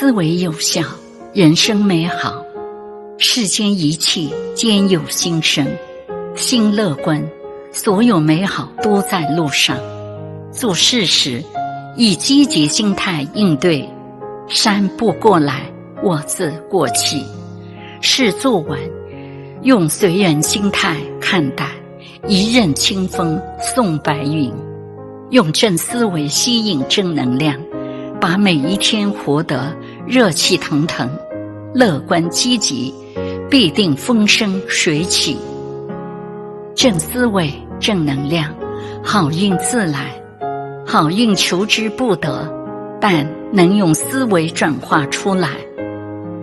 思维有效，人生美好。世间一切皆有心生，心乐观，所有美好都在路上。做事时，以积极心态应对，山不过来，我自过去。事做完，用随缘心态看待，一任清风送白云。用正思维吸引正能量，把每一天活得热气腾腾、乐观积极，必定风生水起。正思维、正能量，好运自来。好运求之不得，但能用思维转化出来。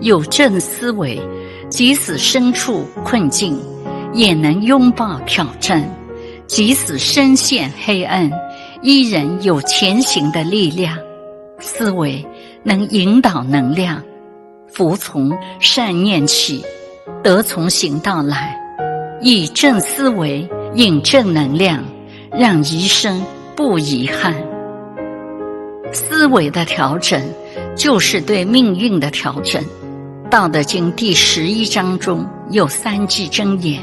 有正思维，即使身处困境，也能拥抱挑战；即使身陷黑暗，依然有前行的力量。思维能引导能量，服从善念起，得从行道来。以正思维引正能量，让余生。不遗憾，思维的调整就是对命运的调整。《道德经》第十一章中有三句真言，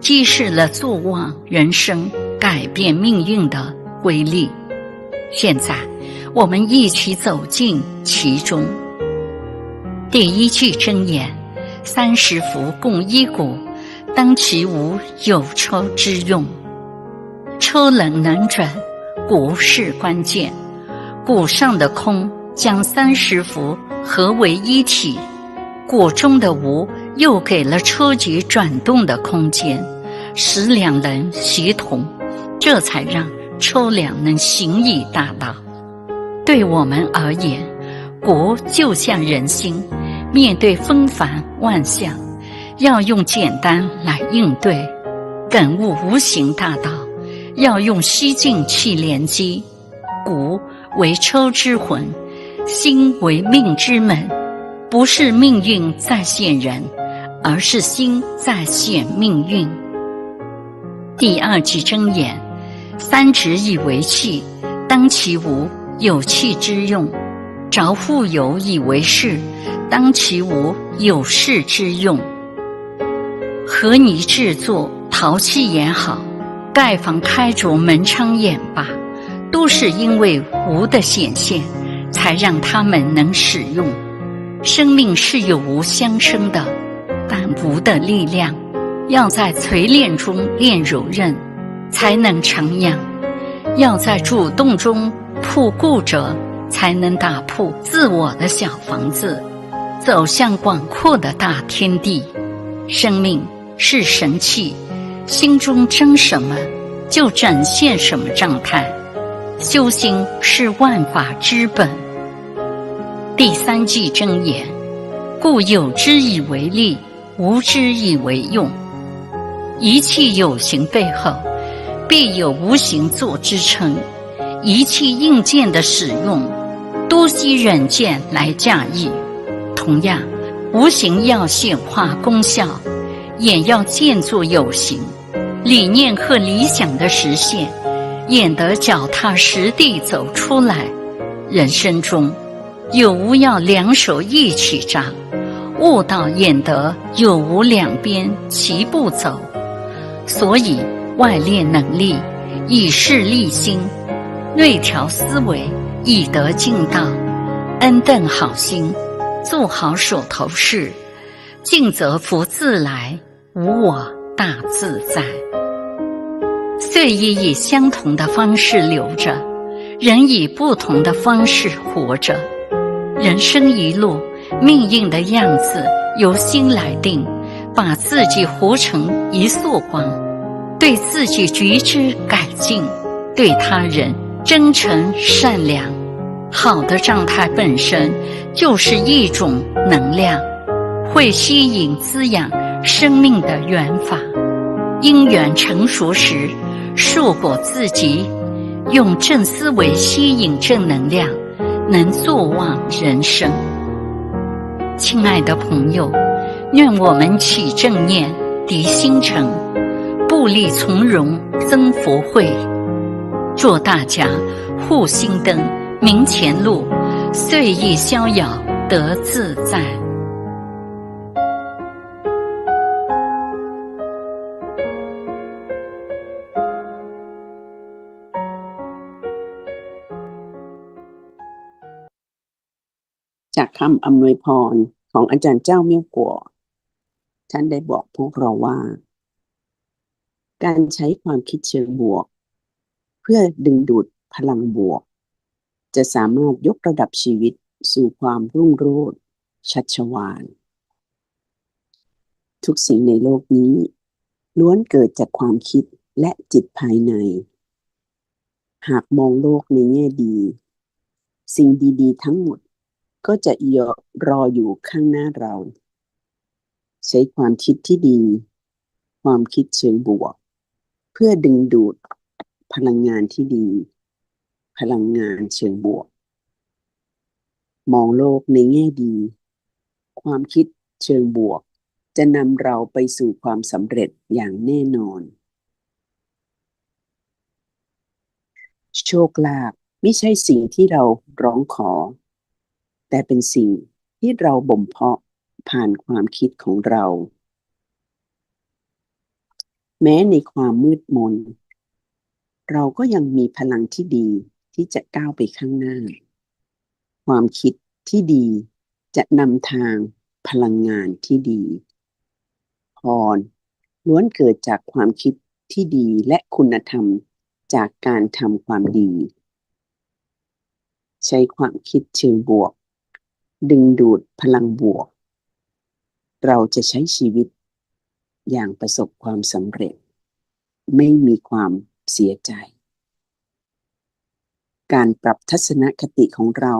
揭示了坐忘人生、改变命运的规律。现在，我们一起走进其中。第一句真言：“三十辐共一毂，当其无，有车之用。车轮能转。”毂是关键，毂上的空将三十辐合为一体，毂中的无又给了车节转动的空间，使两人协同，这才让车辆能行以大道。对我们而言，国就像人心，面对纷繁万象，要用简单来应对，感悟无形大道。要用吸进去连接，骨为车之魂，心为命之门。不是命运在现人，而是心在现命运。第二句真言：三直以为器，当其无，有器之用；着户有以为室，当其无，有室之用。和泥制作陶器也好。盖房开凿门窗眼罢，都是因为无的显现，才让他们能使用。生命是有无相生的，但无的力量要在锤炼中练柔韧，才能成养；要在主动中铺固着，才能打破自我的小房子，走向广阔的大天地。生命是神器。心中争什么，就展现什么状态。修心是万法之本。第三句真言：故有之以为利，无之以为用。一切有形背后，必有无形做支撑。一切硬件的使用，多需软件来驾驭。同样，无形要显化功效。也要建作有形理念和理想的实现，演得脚踏实地走出来。人生中有无要两手一起扎，悟道演得有无两边齐步走。所以外练能力以事立心，内调思维以得进道。安顿好心，做好手头事。静则福自来，无我大自在。岁月以相同的方式流着，人以不同的方式活着。人生一路，命运的样子由心来定，把自己活成一束光，对自己觉知改进，对他人真诚善良。好的状态本身就是一种能量。会吸引滋养生命的缘法，因缘成熟时，树果自己用正思维吸引正能量，能坐望人生。亲爱的朋友，愿我们起正念，涤心诚，步履从容，增福慧。祝大家护心灯，明前路，岁月逍遥。 得自在。จากคำอำนวยพรของอาจารย์เจ้าเมี่ยวกัวท่านได้บอกพวกเราว่า การใช้ความคิดเชิงบวก เพื่อดึงดูดพลังบวก จะสามารถยกระดับชีวิตสู่ความรุ่งโรจน์ชัชวานทุกสิ่งในโลกนี้ ล้วนเกิดจากความคิดและจิตภายใน หากมองโลกในแง่ดี สิ่งดีๆ ทั้งหมดก็จะยอรออยู่ข้างหน้าเรา ใช้ความคิดที่ดี ความคิดเชิงบวก เพื่อดึงดูด พลังงานที่ดี พลังงานเชิงบวก มองโลกในแง่ดี ความคิดเชิงบวก จะนำเราไปสู่ความสำเร็จอย่างแน่นอน โชคลาภไม่ใช่สิ่งที่เราร้องขอ แต่เป็นสิ่งที่เราบ่มเพาะผ่านความคิดของเรา แม้ในความมืดมน เราก็ยังมีพลังที่ดีที่จะก้าวไปข้างหน้า ความคิดที่ดีจะนำทางพลังงานที่ดี พรล้วนเกิดจากความคิดที่ดีและคุณธรรมจากการทำความดี ใช้ความคิดเชิงบวก ดึงดูดพลังบวก เราจะใช้ชีวิตอย่างประสบความสำเร็จ ไม่มีความ เสียใจ การปรับทัศนคติของเรา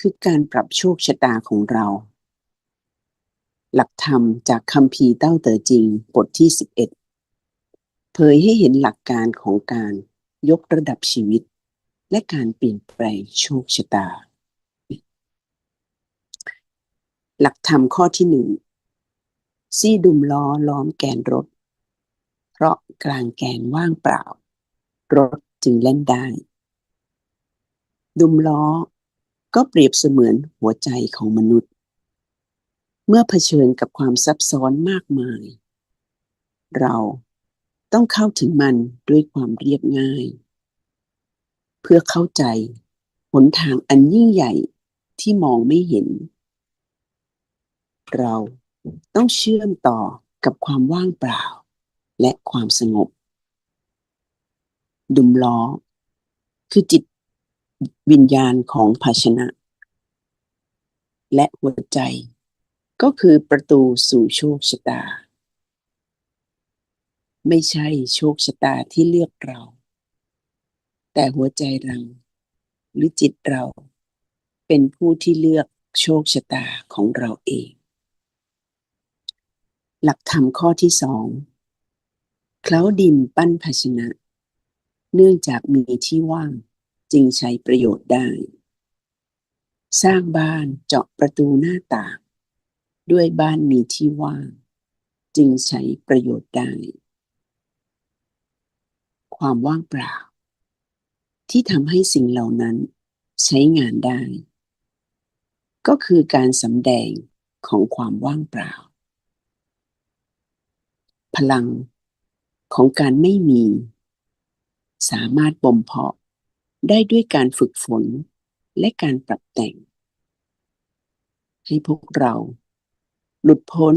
คือการปรับโชคชะตาของเรา หลักธรรมจากคำพีเต้าเต๋อจริงบทที่ 11 เผยให้เห็นหลักการของการยกระดับชีวิต และการเปลี่ยนแปลงโชคชะตา หลักธรรมข้อที่หนึ่งซี่ดุมล้อล้อมแกนรถ เพราะกลางแกนว่างเปล่า รถจึงเล่นได้ ดุมล้อก็เปรียบเสมือนหัวใจของมนุษย์ เมื่อเผชิญกับความซับซ้อนมากมาย เราต้องเข้าถึงมันด้วยความเรียบง่าย เพื่อเข้าใจหนทางอันยิ่งใหญ่ที่มองไม่เห็น เราต้องเชื่อมต่อกับความว่างเปล่า และความสงบ ดุมล้อ คือจิตวิญญาณของภาชนะ และหัวใจ ก็คือประตูสู่โชคชะตา ไม่ใช่โชคชะตาที่เลือกเรา แต่หัวใจเราหรือจิตเราเป็นผู้ที่เลือกโชคชะตาของเราเอง หลักธรรมข้อที่สอง เคล้าดินปั้นภาชนะ เนื่องจากมีที่ว่างจึงใช้ประโยชน์ได้ สร้างบ้านเจาะประตูหน้าต่าง ด้วยบ้านมีที่ว่าง จึงใช้ประโยชน์ได้ ความว่างเปล่า ที่ทำให้สิ่งเหล่านั้นใช้งานได้ ก็คือการสำแดงของความว่างเปล่า พลัง ของการไม่มี สามารถบ่มเพาะได้ด้วยการฝึกฝนและการปรับแต่ง ให้พวกเรา หลุดพ้น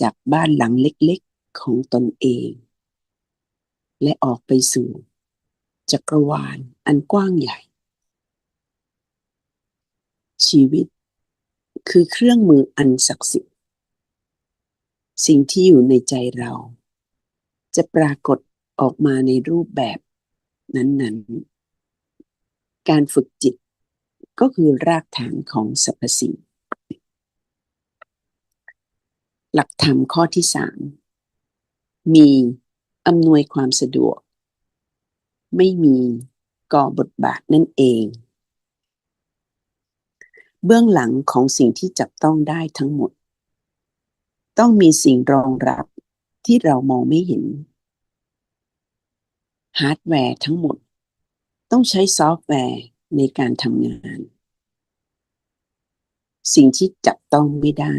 จากบ้านหลังเล็กๆของตนเอง และออกไปสู่จักรวาลอันกว้างใหญ่ ชีวิตคือเครื่องมืออันศักดิ์สิทธิ์สิ่งที่อยู่ในใจเรา จะปรากฏออกมาในรูปแบบนั้นๆ การฝึกจิตก็คือรากฐานของสรรพสิ่งหลักธรรมข้อที่สามมีอำนวยความสะดวก ไม่มีก่อบทบาทนั่นเอง เบื้องหลังของสิ่งที่จับต้องได้ทั้งหมด ต้องมีสิ่งรองรับ ที่เรามองไม่เห็น ฮาร์ดแวร์ทั้งหมด ต้องใช้ซอฟต์แวร์ในการทำงาน สิ่งที่จับต้องไม่ได้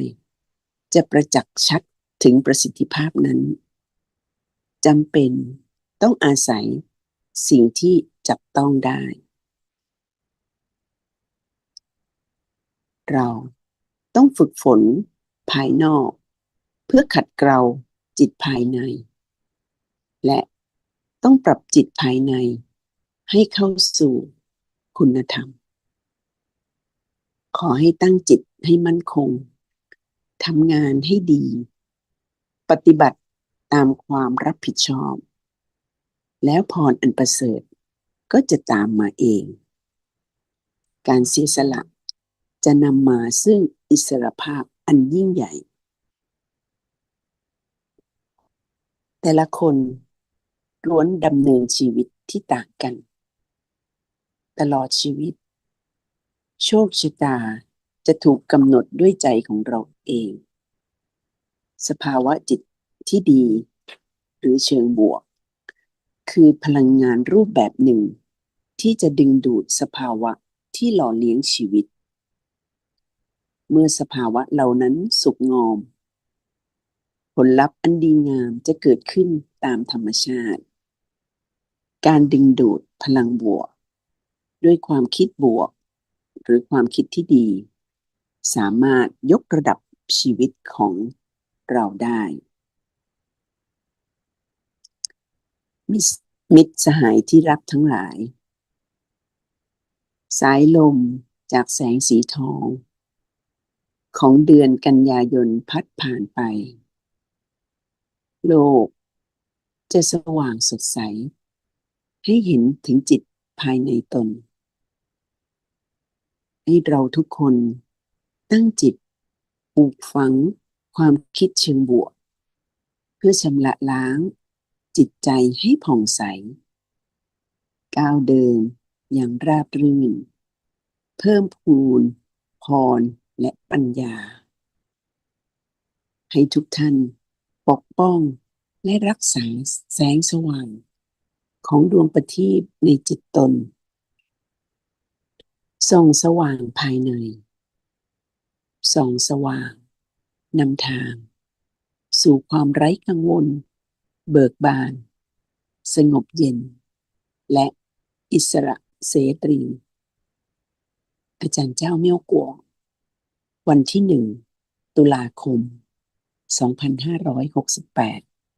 จะประจักษ์ชัดถึงประสิทธิภาพนั้นจำเป็นต้องอาศัยสิ่งที่จับต้องได้ เราต้องฝึกฝนภายนอก เพื่อขัดเกลา จิตภายใน และต้องปรับจิตภายในให้เข้าสู่คุณธรรม ขอให้ตั้งจิตให้มั่นคงทำงานให้ดี ปฏิบัติตามความรับผิดชอบ แล้วพรอันประเสริฐก็จะตามมาเอง การเสียสละจะนำมาซึ่งอิสรภาพอันยิ่งใหญ่ แต่ละคนล้วนดำเนินชีวิตที่ต่างกัน ตลอดชีวิต โชคชะตาจะถูกกำหนดด้วยใจของเราเอง สภาวะจิตที่ดี หรือเชิงบวก คือพลังงานรูปแบบหนึ่ง ที่จะดึงดูดสภาวะที่หล่อเลี้ยงชีวิต เมื่อสภาวะเหล่านั้นสุกงอม ผลลัพธ์อันดีงามจะเกิดขึ้นตามธรรมชาติ การดึงดูดพลังบวก ด้วยความคิดบวก หรือความคิดที่ดี สามารถยกระดับชีวิตของเราได้ มิสมิตรสหายที่รักทั้งหลาย สายลมจากแสงสีทอง ของเดือนกันยายนพัดผ่านไป โลก จะสว่างสดใส ให้เห็นถึงจิตภายในตน ให้เราทุกคนตั้งจิตปลูกฝังความคิดเชิงบวก เพื่อชำระล้าง จิตใจให้ผ่องใส ก้าวเดินอย่างราบรื่น เพิ่มพูนพรและปัญญา ให้ทุกท่าน กป้องและรักษาแสงสว่าง ของดวงประทีปในจิตตน ส่องสว่างภายใน ส่องสว่างนำทาง สู่ความไร้กังวล เบิกบาน สงบเย็น และอิสระเสรี อาจารย์เจ้าเมี่ยวกัววันที่หนึ่งตุลาคม 2568